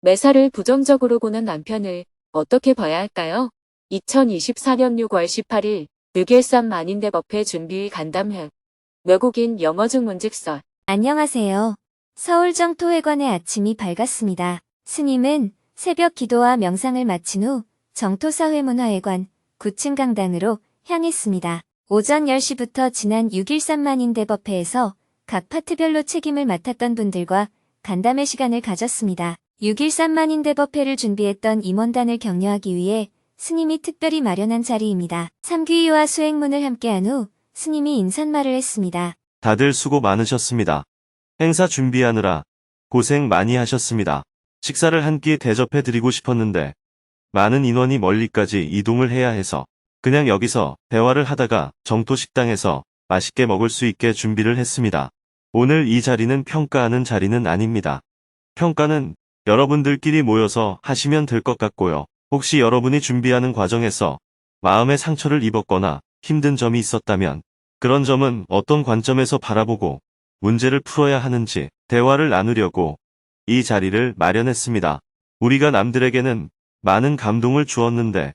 매사를 부정적으로 보는 남편을 어떻게 봐야 할까요? 2024년 6월 18일 6.13 만인대 법회 준비 간담회 외국인 영어중 문직설 안녕하세요. 서울정토회관의 아침이 밝았습니다. 스님은 새벽 기도와 명상을 마친 후 정토사회문화회관 9층 강당으로 향했습니다. 오전 10시부터 지난 6.13 만 인대법회에서 각 파트별로 책임을 맡았던 분들과 간담회 시간을 가졌습니다. 6.13 만 인대법회를 준비했던 임원단을 격려하기 위해 스님이 특별히 마련한 자리입니다. 삼귀와 수행문을 함께한 후 스님이 인사말을 했습니다. 다들 수고 많으셨습니다. 행사 준비하느라 고생 많이 하셨습니다. 식사를 한 끼 대접해 드리고 싶었는데 많은 인원이 멀리까지 이동을 해야 해서 그냥 여기서 대화를 하다가 정토 식당에서 맛있게 먹을 수 있게 준비를 했습니다. 오늘 이 자리는 평가하는 자리는 아닙니다. 평가는 여러분들끼리 모여서 하시면 될 것 같고요. 혹시 여러분이 준비하는 과정에서 마음의 상처를 입었거나 힘든 점이 있었다면 그런 점은 어떤 관점에서 바라보고 문제를 풀어야 하는지 대화를 나누려고 이 자리를 마련했습니다. 우리가 남들에게는 많은 감동을 주었는데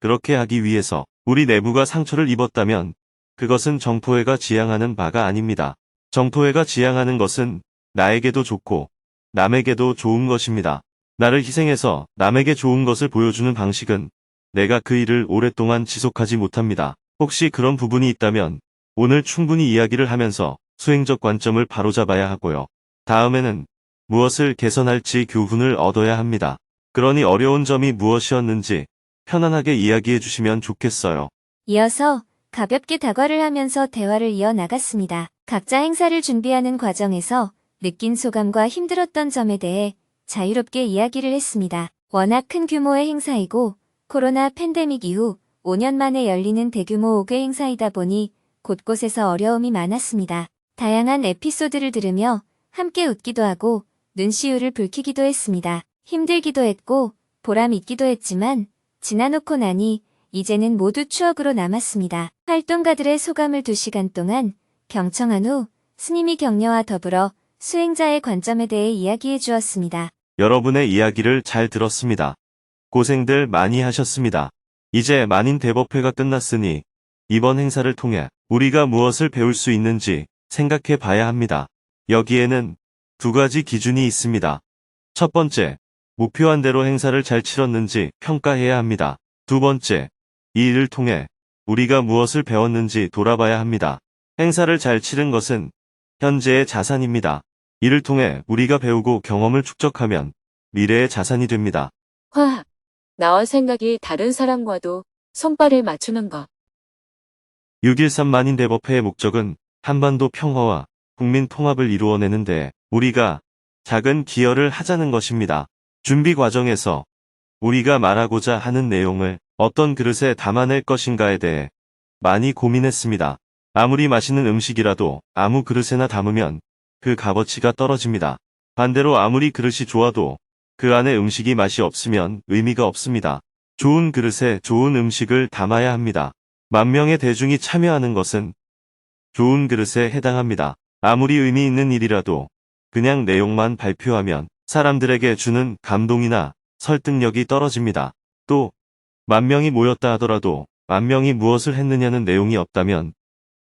그렇게 하기 위해서 우리 내부가 상처를 입었다면 그것은 정토회가 지향하는 바가 아닙니다. 정토회가 지향하는 것은 나에게도 좋고 남에게도 좋은 것입니다. 나를 희생해서 남에게 좋은 것을 보여주는 방식은 내가 그 일을 오랫동안 지속하지 못합니다. 혹시 그런 부분이 있다면 오늘 충분히 이야기를 하면서 수행적 관점을 바로잡아야 하고요. 다음에는 무엇을 개선할지 교훈을 얻어야 합니다. 그러니 어려운 점이 무엇이었는지 편안하게 이야기해 주시면 좋겠어요. 이어서 가볍게 다과를 하면서 대화를 이어나갔습니다. 각자 행사를 준비하는 과정에서 느낀 소감과 힘들었던 점에 대해 자유롭게 이야기를 했습니다. 워낙 큰 규모의 행사이고 코로나 팬데믹 이후 5년 만에 열리는 대규모 5개 행사이다 보니 곳곳에서 어려움이 많았습니다. 다양한 에피소드를 들으며 함께 웃기도 하고 눈시울을 붉히기도 했습니다. 힘들기도 했고 보람 있기도 했지만 지나놓고 나니 이제는 모두 추억으로 남았습니다. 활동가들의 소감을 2시간 동안 경청한 후 스님이 격려와 더불어 수행자의 관점에 대해 이야기해 주었습니다. 여러분의 이야기를 잘 들었습니다. 고생들 많이 하셨습니다. 이제 만인 대법회가 끝났으니 이번 행사를 통해 우리가 무엇을 배울 수 있는지 생각해 봐야 합니다. 여기에는 두 가지 기준이 있습니다. 첫 번째, 목표한 대로 행사를 잘 치렀는지 평가해야 합니다. 두 번째, 이 일을 통해 우리가 무엇을 배웠는지 돌아봐야 합니다. 행사를 잘 치른 것은 현재의 자산입니다. 이를 통해 우리가 배우고 경험을 축적하면 미래의 자산이 됩니다. 화 나와 생각이 다른 사람과도 손발을 맞추는 것 6.13 만인 대법회의 목적은 한반도 평화와 국민 통합을 이루어내는데 우리가 작은 기여를 하자는 것입니다. 준비 과정에서 우리가 말하고자 하는 내용을 어떤 그릇에 담아낼 것인가에 대해 많이 고민했습니다. 아무리 맛있는 음식이라도 아무 그릇에나 담으면 그 값어치가 떨어집니다. 반대로 아무리 그릇이 좋아도 그 안에 음식이 맛이 없으면 의미가 없습니다. 좋은 그릇에 좋은 음식을 담아야 합니다. 만 명의 대중이 참여하는 것은 좋은 그릇에 해당합니다. 아무리 의미 있는 일이라도 그냥 내용만 발표하면 사람들에게 주는 감동이나 설득력이 떨어집니다. 또, 만 명이 모였다 하더라도 만 명이 무엇을 했느냐는 내용이 없다면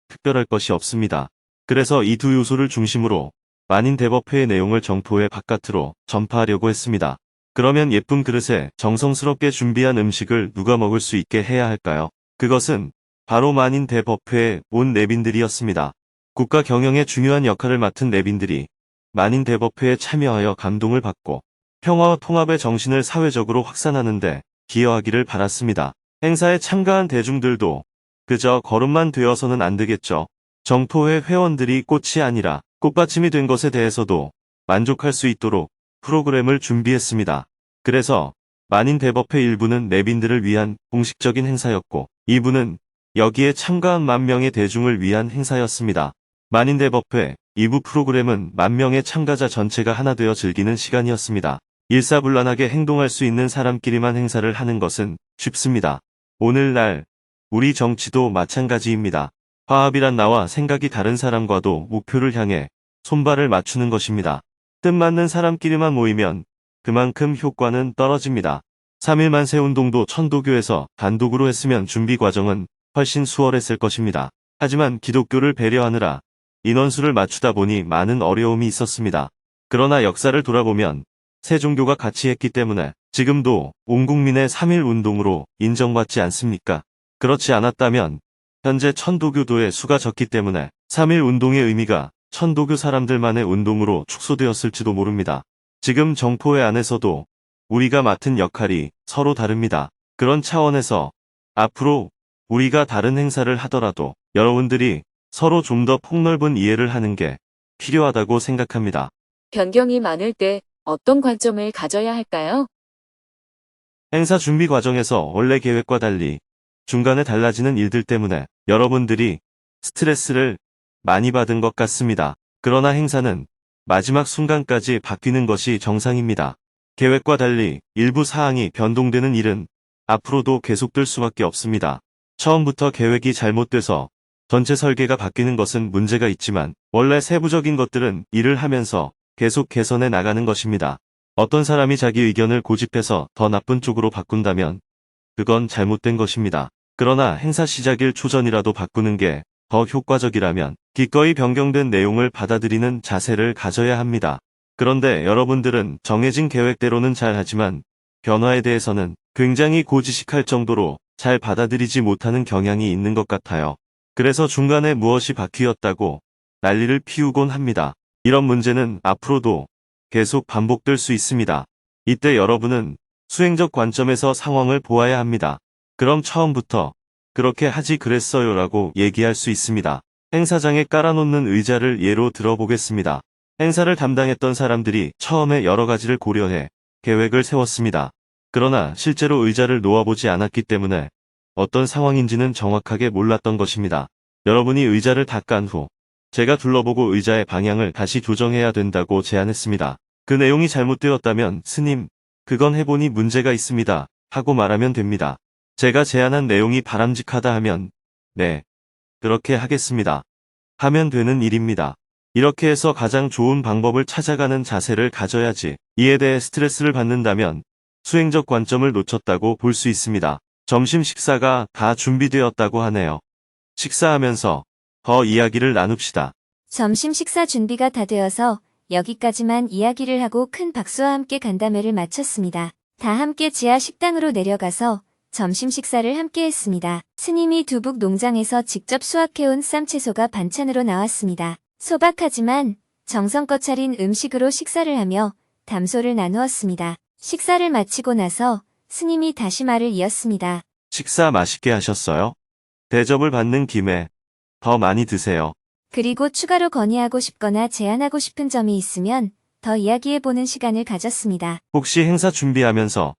특별할 것이 없습니다. 그래서 이 두 요소를 중심으로 만인 대법회의 내용을 정토회 바깥으로 전파하려고 했습니다. 그러면 예쁜 그릇에 정성스럽게 준비한 음식을 누가 먹을 수 있게 해야 할까요? 그것은 바로 만인 대법회의 온 내빈들이었습니다. 국가 경영에 중요한 역할을 맡은 내빈들이 만인 대법회에 참여하여 감동을 받고 평화와 통합의 정신을 사회적으로 확산하는데 기여하기를 바랐습니다. 행사에 참가한 대중들도 그저 걸음만 되어서는 안 되겠죠. 정토회 회원들이 꽃이 아니라 꽃받침이 된 것에 대해서도 만족할 수 있도록 프로그램을 준비했습니다. 그래서 만인 대법회 일부는 내빈들을 위한 공식적인 행사였고 2부는 여기에 참가한 만 명의 대중을 위한 행사였습니다. 만인 대 법회 2부 프로그램은 만 명의 참가자 전체가 하나 되어 즐기는 시간이었습니다. 일사불란하게 행동할 수 있는 사람끼리만 행사를 하는 것은 쉽습니다. 오늘날 우리 정치도 마찬가지입니다. 화합이란 나와 생각이 다른 사람과도 목표를 향해 손발을 맞추는 것입니다. 뜻맞는 사람끼리만 모이면 그만큼 효과는 떨어집니다. 3일 만세 운동도 천도교에서 단독으로 했으면 준비 과정은 훨씬 수월했을 것입니다. 하지만 기독교를 배려하느라 인원수를 맞추다 보니 많은 어려움이 있었습니다. 그러나 역사를 돌아보면 세 종교가 같이 했기 때문에 지금도 온 국민의 3일 운동으로 인정받지 않습니까? 그렇지 않았다면 현재 천도교도의 수가 적기 때문에 3일 운동의 의미가 천도교 사람들만의 운동으로 축소되었을지도 모릅니다. 지금 정포회 안에서도 우리가 맡은 역할이 서로 다릅니다. 그런 차원에서 앞으로 우리가 다른 행사를 하더라도 여러분들이 서로 좀 더 폭넓은 이해를 하는 게 필요하다고 생각합니다. 변경이 많을 때 어떤 관점을 가져야 할까요? 행사 준비 과정에서 원래 계획과 달리 중간에 달라지는 일들 때문에 여러분들이 스트레스를 많이 받은 것 같습니다. 그러나 행사는 마지막 순간까지 바뀌는 것이 정상입니다. 계획과 달리 일부 사항이 변동되는 일은 앞으로도 계속될 수밖에 없습니다. 처음부터 계획이 잘못돼서 전체 설계가 바뀌는 것은 문제가 있지만 원래 세부적인 것들은 일을 하면서 계속 개선해 나가는 것입니다. 어떤 사람이 자기 의견을 고집해서 더 나쁜 쪽으로 바꾼다면 그건 잘못된 것입니다. 그러나 행사 시작일 초전이라도 바꾸는 게 더 효과적이라면 기꺼이 변경된 내용을 받아들이는 자세를 가져야 합니다. 그런데 여러분들은 정해진 계획대로는 잘 하지만 변화에 대해서는 굉장히 고지식할 정도로 잘 받아들이지 못하는 경향이 있는 것 같아요. 그래서 중간에 무엇이 바뀌었다고 난리를 피우곤 합니다. 이런 문제는 앞으로도 계속 반복될 수 있습니다. 이때 여러분은 수행적 관점에서 상황을 보아야 합니다. 그럼 처음부터 그렇게 하지 그랬어요 라고 얘기할 수 있습니다. 행사장에 깔아놓는 의자를 예로 들어보겠습니다. 행사를 담당했던 사람들이 처음에 여러 가지를 고려해 계획을 세웠습니다. 그러나 실제로 의자를 놓아보지 않았기 때문에 어떤 상황인지는 정확하게 몰랐던 것입니다. 여러분이 의자를 다깐후 제가 둘러보고 의자의 방향을 다시 조정해야 된다고 제안했습니다. 그 내용이 잘못되었다면 스님, 그건 해보니 문제가 있습니다. 하고 말하면 됩니다. 제가 제안한 내용이 바람직하다 하면 네, 그렇게 하겠습니다. 하면 되는 일입니다. 이렇게 해서 가장 좋은 방법을 찾아가는 자세를 가져야지 이에 대해 스트레스를 받는다면 수행적 관점을 놓쳤다고 볼 수 있습니다. 점심 식사가 다 준비되었다고 하네요. 식사하면서 더 이야기를 나눕시다. 점심 식사 준비가 다 되어서 여기까지만 이야기를 하고 큰 박수와 함께 간담회를 마쳤습니다. 다 함께 지하 식당으로 내려가서 점심 식사를 함께 했습니다. 스님이 두북 농장에서 직접 수확해온 쌈 채소가 반찬으로 나왔습니다. 소박하지만 정성껏 차린 음식으로 식사를 하며 담소를 나누었습니다. 식사를 마치고 나서 스님이 다시 말을 이었습니다. 식사 맛있게 하셨어요? 대접을 받는 김에 더 많이 드세요. 그리고 추가로 건의하고 싶거나 제안하고 싶은 점이 있으면 더 이야기해보는 시간을 가졌습니다. 혹시 행사 준비하면서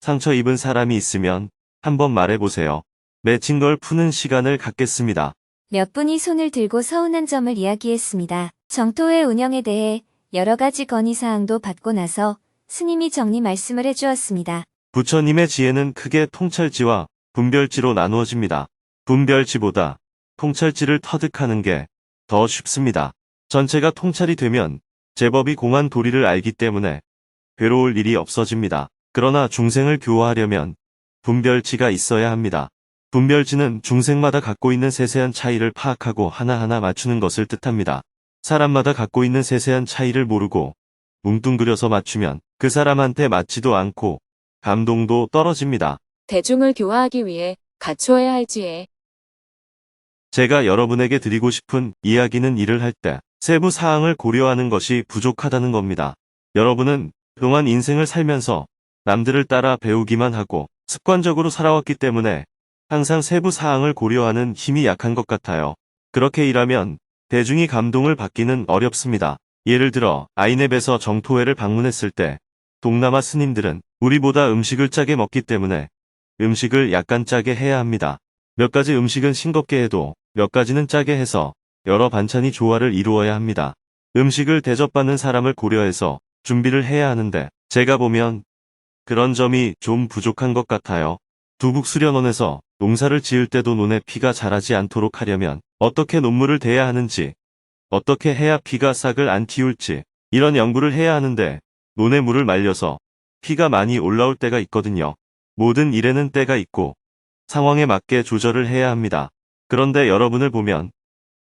상처 입은 사람이 있으면 한번 말해보세요. 맺힌 걸 푸는 시간을 갖겠습니다. 몇 분이 손을 들고 서운한 점을 이야기했습니다. 정토회 운영에 대해 여러 가지 건의사항도 받고 나서 스님이 정리 말씀을 해주었습니다. 부처님의 지혜는 크게 통찰지와 분별지로 나누어집니다. 분별지보다 통찰지를 터득하는 게 더 쉽습니다. 전체가 통찰이 되면 제법이 공한 도리를 알기 때문에 괴로울 일이 없어집니다. 그러나 중생을 교화하려면 분별지가 있어야 합니다. 분별지는 중생마다 갖고 있는 세세한 차이를 파악하고 하나하나 맞추는 것을 뜻합니다. 사람마다 갖고 있는 세세한 차이를 모르고 뭉뚱그려서 맞추면 그 사람한테 맞지도 않고 감동도 떨어집니다. 대중을 교화하기 위해 갖추어야 할 지혜. 제가 여러분에게 드리고 싶은 이야기는 일을 할 때 세부 사항을 고려하는 것이 부족하다는 겁니다. 여러분은 그동안 인생을 살면서 남들을 따라 배우기만 하고 습관적으로 살아왔기 때문에 항상 세부 사항을 고려하는 힘이 약한 것 같아요. 그렇게 일하면 대중이 감동을 받기는 어렵습니다. 예를 들어 아이넵에서 정토회를 방문했을 때 동남아 스님들은 우리보다 음식을 짜게 먹기 때문에 음식을 약간 짜게 해야 합니다. 몇 가지 음식은 싱겁게 해도 몇 가지는 짜게 해서 여러 반찬이 조화를 이루어야 합니다. 음식을 대접받는 사람을 고려해서 준비를 해야 하는데 제가 보면 그런 점이 좀 부족한 것 같아요. 두북 수련원에서 농사를 지을 때도 논에 피가 자라지 않도록 하려면 어떻게 논물을 대야 하는지, 어떻게 해야 피가 싹을 안 틔울지 이런 연구를 해야 하는데 논에 물을 말려서 피가 많이 올라올 때가 있거든요. 모든 일에는 때가 있고 상황에 맞게 조절을 해야 합니다. 그런데 여러분을 보면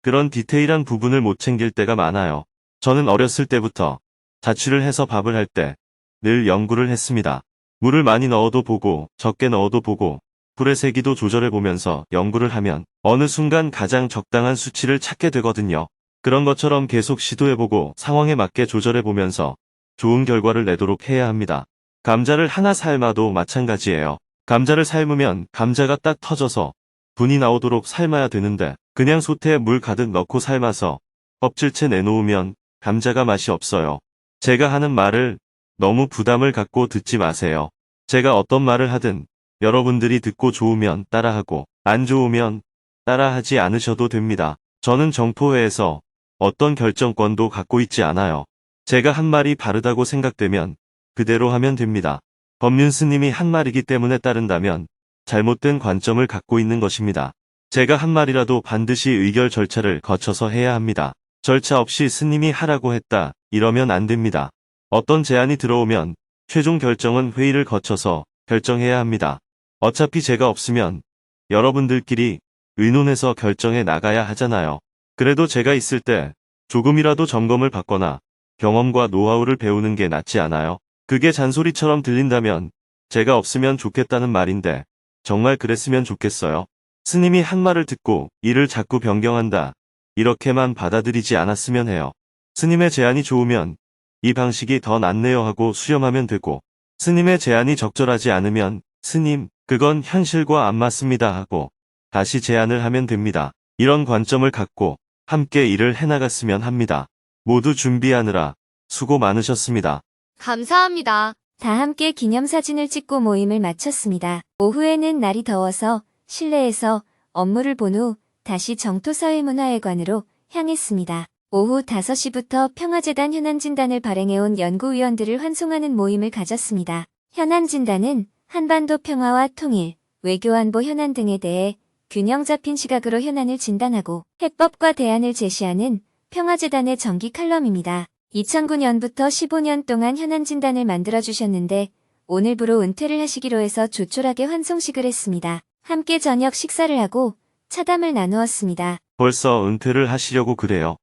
그런 디테일한 부분을 못 챙길 때가 많아요. 저는 어렸을 때부터 자취를 해서 밥을 할 때 늘 연구를 했습니다. 물을 많이 넣어도 보고 적게 넣어도 보고 불의 세기도 조절해 보면서 연구를 하면 어느 순간 가장 적당한 수치를 찾게 되거든요. 그런 것처럼 계속 시도해보고 상황에 맞게 조절해보면서 좋은 결과를 내도록 해야 합니다. 감자를 하나 삶아도 마찬가지예요. 감자를 삶으면 감자가 딱 터져서 분이 나오도록 삶아야 되는데 그냥 솥에 물 가득 넣고 삶아서 껍질째 내놓으면 감자가 맛이 없어요. 제가 하는 말을 너무 부담을 갖고 듣지 마세요. 제가 어떤 말을 하든 여러분들이 듣고 좋으면 따라하고 안 좋으면 따라하지 않으셔도 됩니다. 저는 정토회에서 어떤 결정권도 갖고 있지 않아요. 제가 한 말이 바르다고 생각되면 그대로 하면 됩니다. 법륜 스님이 한 말이기 때문에 따른다면 잘못된 관점을 갖고 있는 것입니다. 제가 한 말이라도 반드시 의결 절차를 거쳐서 해야 합니다. 절차 없이 스님이 하라고 했다 이러면 안 됩니다. 어떤 제안이 들어오면 최종 결정은 회의를 거쳐서 결정해야 합니다. 어차피 제가 없으면 여러분들끼리 의논해서 결정해 나가야 하잖아요. 그래도 제가 있을 때 조금이라도 점검을 받거나 경험과 노하우를 배우는 게 낫지 않아요? 그게 잔소리처럼 들린다면 제가 없으면 좋겠다는 말인데 정말 그랬으면 좋겠어요. 스님이 한 말을 듣고 이를 자꾸 변경한다. 이렇게만 받아들이지 않았으면 해요. 스님의 제안이 좋으면 이 방식이 더 낫네요 하고 수렴하면 되고 스님의 제안이 적절하지 않으면 스님, 그건 현실과 안 맞습니다 하고 다시 제안을 하면 됩니다. 이런 관점을 갖고 함께 일을 해나갔으면 합니다. 모두 준비하느라 수고 많으셨습니다. 감사합니다. 다 함께 기념사진을 찍고 모임을 마쳤습니다. 오후에는 날이 더워서 실내에서 업무를 본 후 다시 정토사회문화회관으로 향했습니다. 오후 5시부터 평화재단 현안진단을 발행해온 연구위원들을 환송하는 모임을 가졌습니다. 현안진단은 한반도 평화와 통일, 외교안보 현안 등에 대해 균형 잡힌 시각으로 현안을 진단하고 해법과 대안을 제시하는 평화재단의 정기 칼럼입니다. 2009년부터 15년 동안 현안 진단을 만들어주셨는데 오늘부로 은퇴를 하시기로 해서 조촐하게 환송식을 했습니다. 함께 저녁 식사를 하고 차담을 나누었습니다. 벌써 은퇴를 하시려고 그래요.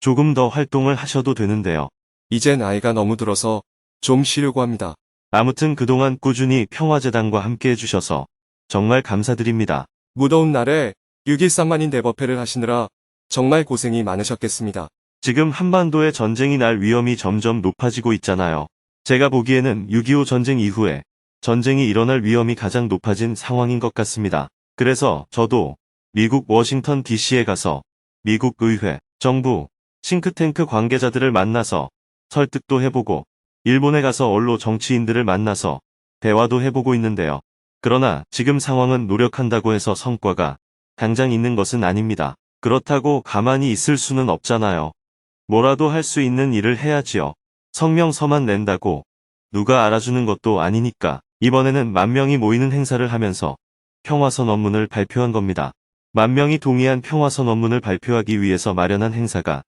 조금 더 활동을 하셔도 되는데요. 이제 나이가 너무 들어서 좀 쉬려고 합니다. 아무튼 그동안 꾸준히 평화재단과 함께 해주셔서 정말 감사드립니다. 무더운 날에 6.13만인 대법회를 하시느라 정말 고생이 많으셨겠습니다. 지금 한반도의 전쟁이 날 위험이 점점 높아지고 있잖아요. 제가 보기에는 6.25 전쟁 이후에 전쟁이 일어날 위험이 가장 높아진 상황인 것 같습니다. 그래서 저도 미국 워싱턴 DC에 가서 미국 의회, 정부, 싱크탱크 관계자들을 만나서 설득도 해보고 일본에 가서 언로 정치인들을 만나서 대화도 해보고 있는데요. 그러나 지금 상황은 노력한다고 해서 성과가 당장 있는 것은 아닙니다. 그렇다고 가만히 있을 수는 없잖아요. 뭐라도 할 수 있는 일을 해야지요. 성명서만 낸다고 누가 알아주는 것도 아니니까 이번에는 만 명이 모이는 행사를 하면서 평화선 언문을 발표한 겁니다. 만 명이 동의한 평화선 언문을 발표하기 위해서 마련한 행사가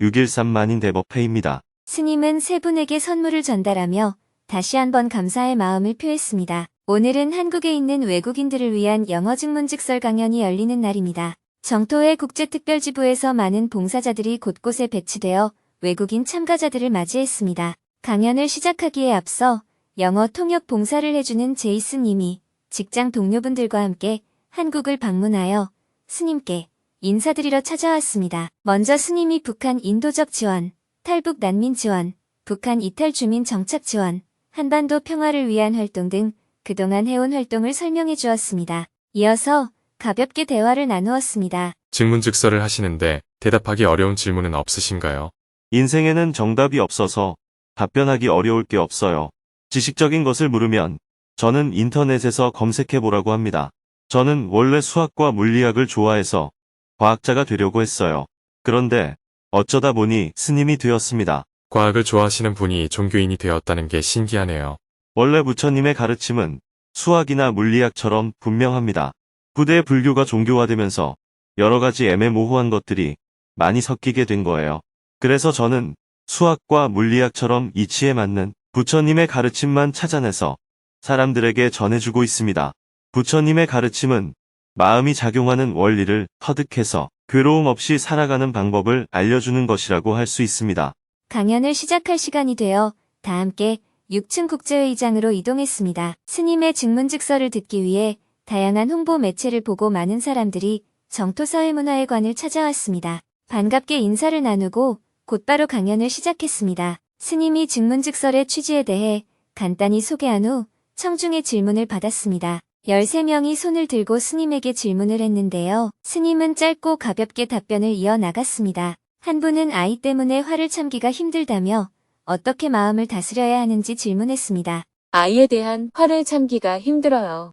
6.13 만인 대법회입니다. 스님은 세 분에게 선물을 전달하며 다시 한번 감사의 마음을 표했습니다. 오늘은 한국에 있는 외국인들을 위한 영어 증문즉설 강연이 열리는 날입니다. 정토회 국제특별지부에서 많은 봉사자들이 곳곳에 배치되어 외국인 참가자들을 맞이했습니다. 강연을 시작하기에 앞서 영어 통역 봉사를 해주는 제이스 님이 직장 동료분들과 함께 한국을 방문하여 스님께 인사드리러 찾아왔습니다. 먼저 스님이 북한 인도적 지원, 탈북 난민 지원, 북한 이탈 주민 정착 지원, 한반도 평화를 위한 활동 등 그동안 해온 활동을 설명해 주었습니다. 이어서 가볍게 대화를 나누었습니다. 증문즉설을 하시는데 대답하기 어려운 질문은 없으신가요? 인생에는 정답이 없어서 답변하기 어려울 게 없어요. 지식적인 것을 물으면 저는 인터넷에서 검색해 보라고 합니다. 저는 원래 수학과 물리학을 좋아해서 과학자가 되려고 했어요. 그런데 어쩌다 보니 스님이 되었습니다. 과학을 좋아하시는 분이 종교인이 되었다는 게 신기하네요. 원래 부처님의 가르침은 수학이나 물리학처럼 분명합니다. 부대 불교가 종교화되면서 여러 가지 애매모호한 것들이 많이 섞이게 된 거예요. 그래서 저는 수학과 물리학처럼 이치에 맞는 부처님의 가르침만 찾아내서 사람들에게 전해주고 있습니다. 부처님의 가르침은 마음이 작용하는 원리를 터득해서 괴로움 없이 살아가는 방법을 알려주는 것이라고 할 수 있습니다. 강연을 시작할 시간이 되어 다 함께 6층 국제회의장으로 이동했습니다. 스님의 증문즉서를 듣기 위해 다양한 홍보 매체를 보고 많은 사람들이 정토사회 문화회관을 찾아왔습니다. 반갑게 인사를 나누고 곧바로 강연을 시작했습니다. 스님이 증문즉설의 취지에 대해 간단히 소개한 후 청중의 질문을 받았습니다. 13명이 손을 들고 스님에게 질문을 했는데요. 스님은 짧고 가볍게 답변을 이어나갔습니다. 한 분은 아이 때문에 화를 참기가 힘들다며 어떻게 마음을 다스려야 하는지 질문했습니다. 아이에 대한 화를 참기가 힘들어요.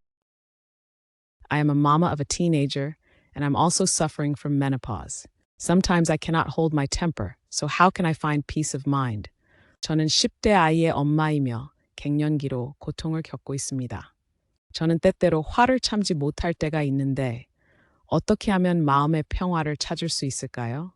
I am a mama of a teenager, and I'm also suffering from menopause. Sometimes I cannot hold my temper, so how can I find peace of mind? 저는 10대 아이의 엄마이며 갱년기로 고통을 겪고 있습니다. 저는 때때로 화를 참지 못할 때가 있는데 어떻게 하면 마음의 평화를 찾을 수 있을까요?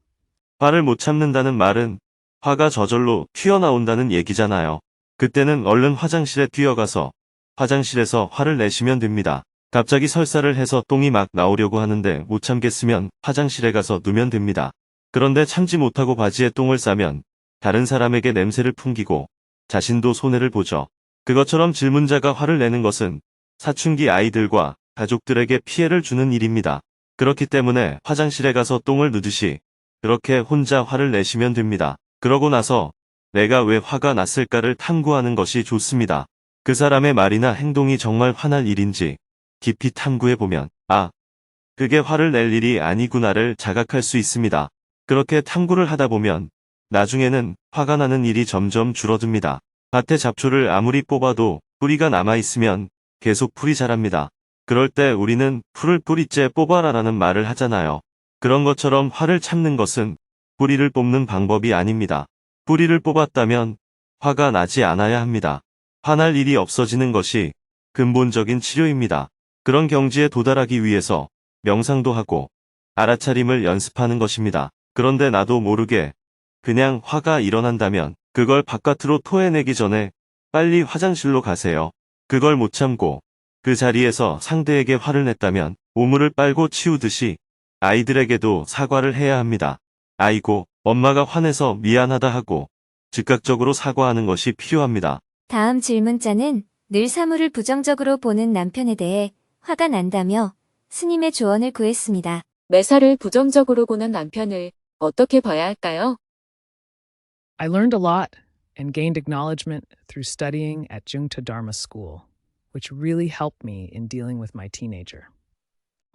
화를 못 참는다는 말은 화가 저절로 튀어나온다는 얘기잖아요. 그때는 얼른 화장실에 뛰어가서 화장실에서 화를 내시면 됩니다. 갑자기 설사를 해서 똥이 막 나오려고 하는데 못 참겠으면 화장실에 가서 누면 됩니다. 그런데 참지 못하고 바지에 똥을 싸면 다른 사람에게 냄새를 풍기고 자신도 손해를 보죠. 그것처럼 질문자가 화를 내는 것은 사춘기 아이들과 가족들에게 피해를 주는 일입니다. 그렇기 때문에 화장실에 가서 똥을 누듯이 그렇게 혼자 화를 내시면 됩니다. 그러고 나서 내가 왜 화가 났을까를 탐구하는 것이 좋습니다. 그 사람의 말이나 행동이 정말 화날 일인지 깊이 탐구해보면, 아, 그게 화를 낼 일이 아니구나를 자각할 수 있습니다. 그렇게 탐구를 하다 보면 나중에는 화가 나는 일이 점점 줄어듭니다. 밭에 잡초를 아무리 뽑아도 뿌리가 남아있으면 계속 풀이 자랍니다. 그럴 때 우리는 풀을 뿌리째 뽑아라라는 말을 하잖아요. 그런 것처럼 화를 참는 것은 뿌리를 뽑는 방법이 아닙니다. 뿌리를 뽑았다면 화가 나지 않아야 합니다. 화날 일이 없어지는 것이 근본적인 치료입니다. 그런 경지에 도달하기 위해서 명상도 하고 알아차림을 연습하는 것입니다. 그런데 나도 모르게 그냥 화가 일어난다면 그걸 바깥으로 토해내기 전에 빨리 화장실로 가세요. 그걸 못 참고 그 자리에서 상대에게 화를 냈다면 오물을 빨고 치우듯이 아이들에게도 사과를 해야 합니다. 아이고, 엄마가 화내서 미안하다 하고 즉각적으로 사과하는 것이 필요합니다. 다음 질문자는 늘 사물을 부정적으로 보는 남편에 대해 화가 난다며 스님의 조언을 구했습니다. 매사를 부정적으로 보는 남편을 어떻게 봐야 할까요? I learned a lot and gained acknowledgement through studying at Jungta Dharma School, which really helped me in dealing with my teenager.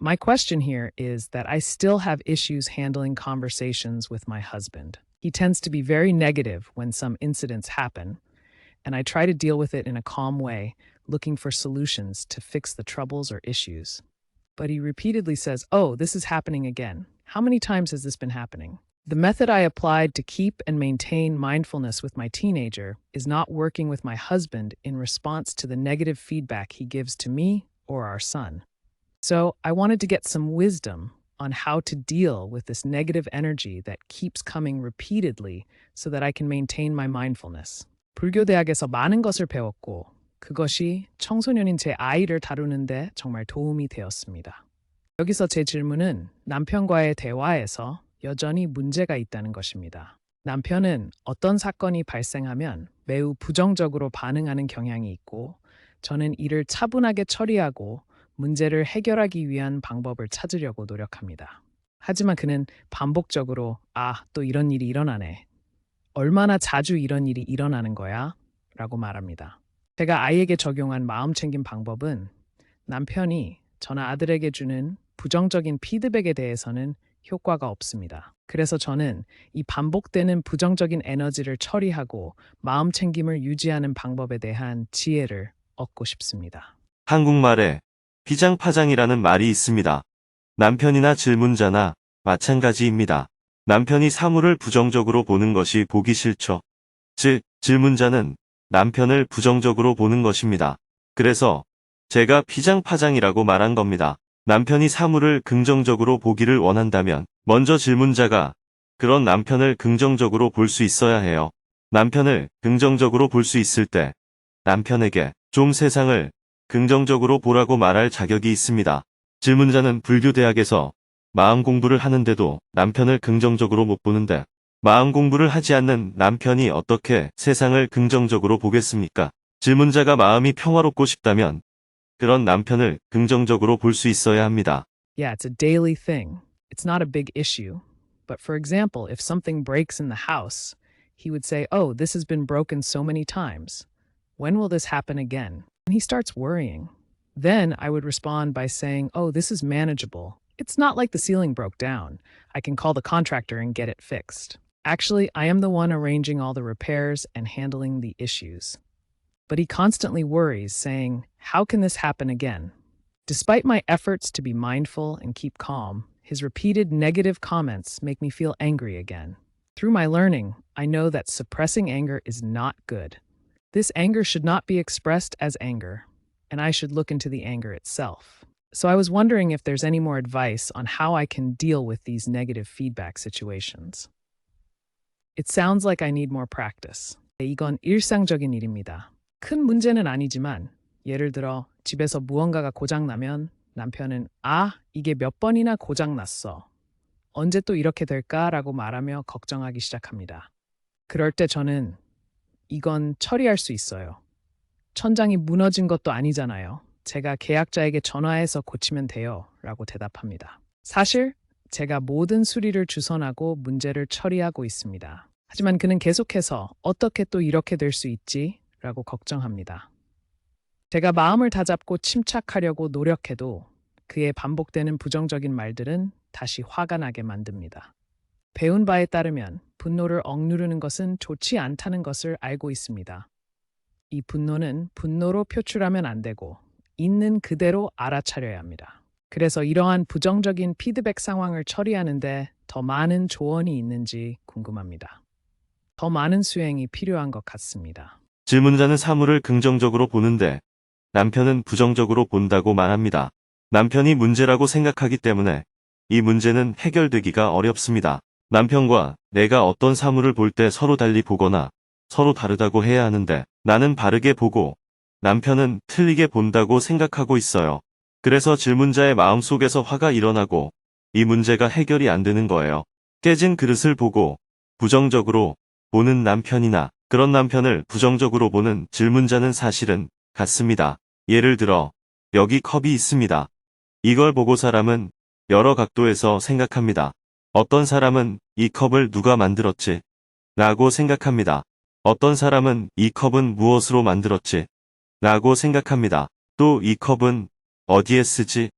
My question here is that I still have issues handling conversations with my husband. He tends to be very negative when some incidents happen, and I try to deal with it in a calm way, looking for solutions to fix the troubles or issues. But he repeatedly says, Oh, this is happening again. How many times has this been happening? The method I applied to keep and maintain mindfulness with my teenager is not working with my husband in response to the negative feedback he gives to me or our son. So I wanted to get some wisdom on how to deal with this negative energy that keeps coming repeatedly so that I can maintain my mindfulness. 불교 대학에서 많은 것을 배웠고 그것이 청소년인 제 아이를 다루는데 정말 도움이 되었습니다. 여기서 제 질문은 남편과의 대화에서 여전히 문제가 있다는 것입니다. 남편은 어떤 사건이 발생하면 매우 부정적으로 반응하는 경향이 있고 저는 이를 차분하게 처리하고 문제를 해결하기 위한 방법을 찾으려고 노력합니다. 하지만 그는 반복적으로 아, 또 이런 일이 일어나네. 얼마나 자주 이런 일이 일어나는 거야? 라고 말합니다. 제가 아이에게 적용한 마음 챙김 방법은 남편이 저나 아들에게 주는 부정적인 피드백에 대해서는 효과가 없습니다. 그래서 저는 이 반복되는 부정적인 에너지를 처리하고 마음 챙김을 유지하는 방법에 대한 지혜를 얻고 싶습니다. 한국말에 피장파장이라는 말이 있습니다. 남편이나 질문자나 마찬가지입니다. 남편이 사물을 부정적으로 보는 것이 보기 싫죠. 즉, 질문자는 남편을 부정적으로 보는 것입니다. 그래서 제가 피장파장이라고 말한 겁니다. 남편이 사물을 긍정적으로 보기를 원한다면 먼저 질문자가 그런 남편을 긍정적으로 볼 수 있어야 해요. 남편을 긍정적으로 볼 수 있을 때 남편에게 좀 세상을 긍정적으로 보라고 말할 자격이 있습니다. 질문자는 불교 대학에서 마음 공부를 하는데도 남편을 긍정적으로 못 보는데 마음 공부를 하지 않는 남편이 어떻게 세상을 긍정적으로 보겠습니까? 질문자가 마음이 평화롭고 싶다면 그런 남편을 긍정적으로 볼 수 있어야 합니다. Yeah, it's a daily thing. It's not a big issue. But for example, if something breaks in the house, he would say, Oh, this has been broken so many times. When will this happen again? He starts worrying. Then I would respond by saying, Oh, this is manageable. It's not like the ceiling broke down. I can call the contractor and get it fixed. Actually, I am the one arranging all the repairs and handling the issues. But he constantly worries, saying, How can this happen again? Despite my efforts to be mindful and keep calm, his repeated negative comments make me feel angry again. Through my learning, I know that suppressing anger is not good. This anger should not be expressed as anger, and I should look into the anger itself. So I was wondering if there's any more advice on how I can deal with these negative feedback situations. It sounds like I need more practice. 이건 일상적인 일입니다. 큰 문제는 아니지만 예를 들어 집에서 무언가가 고장나면 남편은 아, 이게 몇 번이나 고장났어. 언제 또 이렇게 될까라고 말하며 걱정하기 시작합니다. 그럴 때 저는 이건 처리할 수 있어요. 천장이 무너진 것도 아니잖아요. 제가 계약자에게 전화해서 고치면 돼요. 라고 대답합니다. 사실 제가 모든 수리를 주선하고 문제를 처리하고 있습니다. 하지만 그는 계속해서 어떻게 또 이렇게 될 수 있지? 라고 걱정합니다. 제가 마음을 다잡고 침착하려고 노력해도 그의 반복되는 부정적인 말들은 다시 화가 나게 만듭니다. 배운 바에 따르면 분노를 억누르는 것은 좋지 않다는 것을 알고 있습니다. 이 분노는 분노로 표출하면 안 되고 있는 그대로 알아차려야 합니다. 그래서 이러한 부정적인 피드백 상황을 처리하는데 더 많은 조언이 있는지 궁금합니다. 더 많은 수행이 필요한 것 같습니다. 질문자는 사물을 긍정적으로 보는데 남편은 부정적으로 본다고 말합니다. 남편이 문제라고 생각하기 때문에 이 문제는 해결되기가 어렵습니다. 남편과 내가 어떤 사물을 볼 때 서로 달리 보거나 서로 다르다고 해야 하는데 나는 바르게 보고 남편은 틀리게 본다고 생각하고 있어요. 그래서 질문자의 마음속에서 화가 일어나고 이 문제가 해결이 안 되는 거예요. 깨진 그릇을 보고 부정적으로 보는 남편이나 그런 남편을 부정적으로 보는 질문자는 사실은 같습니다. 예를 들어 여기 컵이 있습니다. 이걸 보고 사람은 여러 각도에서 생각합니다. 어떤 사람은 이 컵을 누가 만들었지? 라고 생각합니다. 어떤 사람은 이 컵은 무엇으로 만들었지? 라고 생각합니다. 또 이 컵은 어디에 쓰지?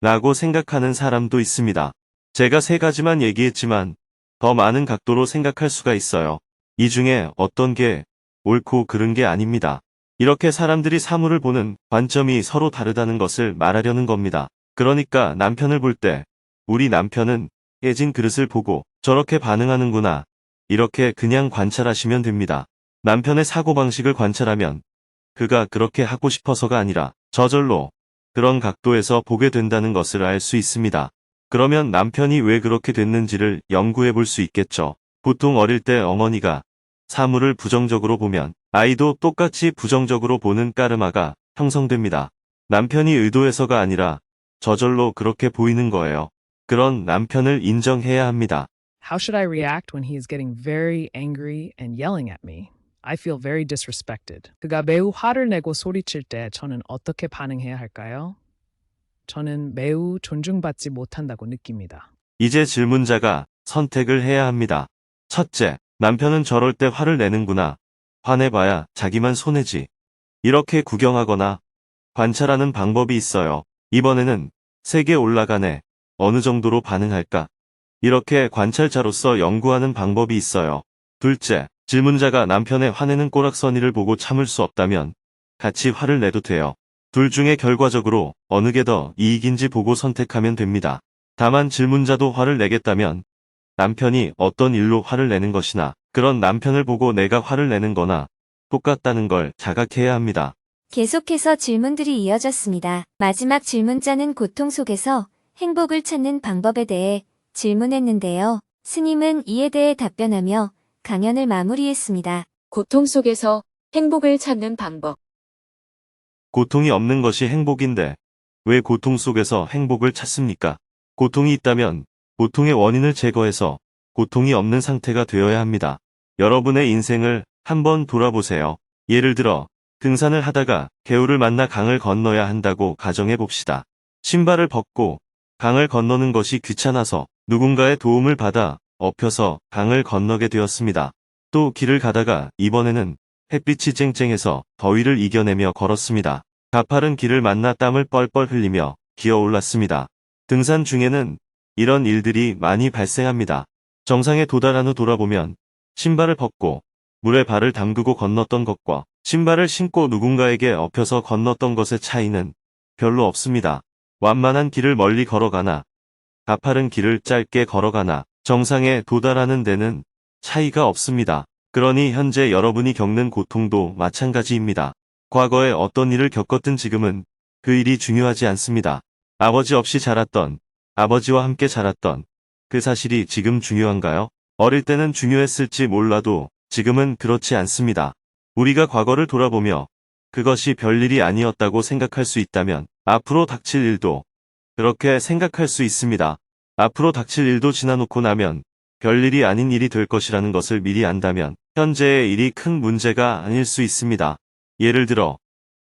라고 생각하는 사람도 있습니다. 제가 세 가지만 얘기했지만 더 많은 각도로 생각할 수가 있어요. 이 중에 어떤 게 옳고 그른 게 아닙니다. 이렇게 사람들이 사물을 보는 관점이 서로 다르다는 것을 말하려는 겁니다. 그러니까 남편을 볼 때 우리 남편은 깨진 그릇을 보고 저렇게 반응하는구나. 이렇게 그냥 관찰하시면 됩니다. 남편의 사고방식을 관찰하면 그가 그렇게 하고 싶어서가 아니라 저절로 그런 각도에서 보게 된다는 것을 알 수 있습니다. 그러면 남편이 왜 그렇게 됐는지를 연구해 볼 수 있겠죠. 보통 어릴 때 어머니가 사물을 부정적으로 보면 아이도 똑같이 부정적으로 보는 까르마가 형성됩니다. 남편이 의도해서가 아니라 저절로 그렇게 보이는 거예요. 그런 남편을 인정해야 합니다. How should I react when he is getting very angry and yelling at me? I feel very disrespected. 그가 매우 화를 내고 소리칠 때 저는 어떻게 반응해야 할까요? 저는 매우 존중받지 못한다고 느낍니다. 이제 질문자가 선택을 해야 합니다. 첫째, 남편은 저럴 때 화를 내는구나. 화내봐야 자기만 손해지. 이렇게 구경하거나 관찰하는 방법이 있어요. 이번에는 세게 올라가네. 어느 정도로 반응할까? 이렇게 관찰자로서 연구하는 방법이 있어요. 둘째, 질문자가 남편의 화내는 꼬락서니를 보고 참을 수 없다면 같이 화를 내도 돼요. 둘 중에 결과적으로 어느 게 더 이익인지 보고 선택하면 됩니다. 다만 질문자도 화를 내겠다면 남편이 어떤 일로 화를 내는 것이나 그런 남편을 보고 내가 화를 내는 거나 똑같다는 걸 자각해야 합니다. 계속해서 질문들이 이어졌습니다. 마지막 질문자는 고통 속에서 행복을 찾는 방법에 대해 질문했는데요. 스님은 이에 대해 답변하며 강연을 마무리했습니다. 고통 속에서 행복을 찾는 방법. 고통이 없는 것이 행복인데 왜 고통 속에서 행복을 찾습니까? 고통이 있다면 고통의 원인을 제거해서 고통이 없는 상태가 되어야 합니다. 여러분의 인생을 한번 돌아보세요. 예를 들어 등산을 하다가 개울을 만나 강을 건너야 한다고 가정해 봅시다. 신발을 벗고 강을 건너는 것이 귀찮아서 누군가의 도움을 받아 엎혀서 강을 건너게 되었습니다. 또 길을 가다가 이번에는 햇빛이 쨍쨍해서 더위를 이겨내며 걸었습니다. 가파른 길을 만나 땀을 뻘뻘 흘리며 기어 올랐습니다. 등산 중에는 이런 일들이 많이 발생합니다. 정상에 도달한 후 돌아보면 신발을 벗고 물에 발을 담그고 건넜던 것과 신발을 신고 누군가에게 엎혀서 건넜던 것의 차이는 별로 없습니다. 완만한 길을 멀리 걸어가나 가파른 길을 짧게 걸어가나 정상에 도달하는 데는 차이가 없습니다. 그러니 현재 여러분이 겪는 고통도 마찬가지입니다. 과거에 어떤 일을 겪었든 지금은 그 일이 중요하지 않습니다. 아버지 없이 자랐던, 아버지와 함께 자랐던 그 사실이 지금 중요한가요? 어릴 때는 중요했을지 몰라도 지금은 그렇지 않습니다. 우리가 과거를 돌아보며 그것이 별일이 아니었다고 생각할 수 있다면 앞으로 닥칠 일도 그렇게 생각할 수 있습니다. 앞으로 닥칠 일도 지나놓고 나면 별일이 아닌 일이 될 것이라는 것을 미리 안다면 현재의 일이 큰 문제가 아닐 수 있습니다. 예를 들어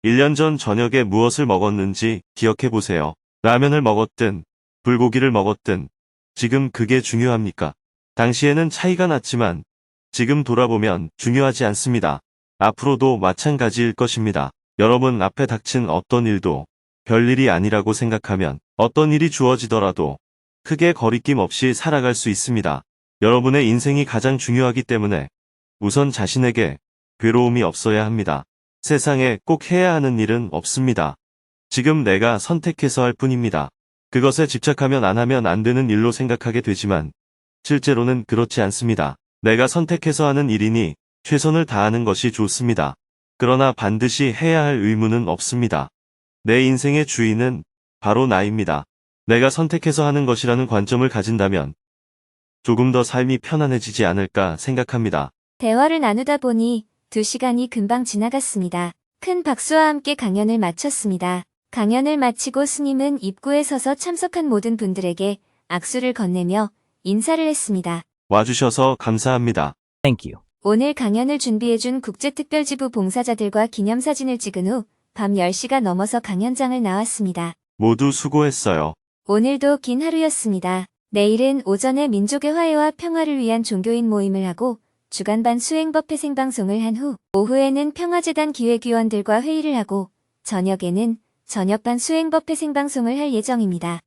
1년 전 저녁에 무엇을 먹었는지 기억해 보세요. 라면을 먹었든 불고기를 먹었든 지금 그게 중요합니까? 당시에는 차이가 났지만 지금 돌아보면 중요하지 않습니다. 앞으로도 마찬가지일 것입니다. 여러분 앞에 닥친 어떤 일도 별일이 아니라고 생각하면 어떤 일이 주어지더라도 크게 거리낌 없이 살아갈 수 있습니다. 여러분의 인생이 가장 중요하기 때문에 우선 자신에게 괴로움이 없어야 합니다. 세상에 꼭 해야 하는 일은 없습니다. 지금 내가 선택해서 할 뿐입니다. 그것에 집착하면 안 하면 안 되는 일로 생각하게 되지만 실제로는 그렇지 않습니다. 내가 선택해서 하는 일이니 최선을 다하는 것이 좋습니다. 그러나 반드시 해야 할 의무는 없습니다. 내 인생의 주인은 바로 나입니다. 내가 선택해서 하는 것이라는 관점을 가진다면 조금 더 삶이 편안해지지 않을까 생각합니다. 대화를 나누다 보니 두 시간이 금방 지나갔습니다. 큰 박수와 함께 강연을 마쳤습니다. 강연을 마치고 스님은 입구에 서서 참석한 모든 분들에게 악수를 건네며 인사를 했습니다. 와주셔서 감사합니다. Thank you. 오늘 강연을 준비해준 국제특별지부 봉사자들과 기념사진을 찍은 후 밤 10시가 넘어서 강연장을 나왔습니다. 모두 수고했어요. 오늘도 긴 하루였습니다. 내일은 오전에 민족의 화해와 평화를 위한 종교인 모임을 하고 주간반 수행법회 생방송을 한 후 오후에는 평화재단 기획위원들과 회의를 하고 저녁에는 저녁반 수행법회 생방송을 할 예정입니다.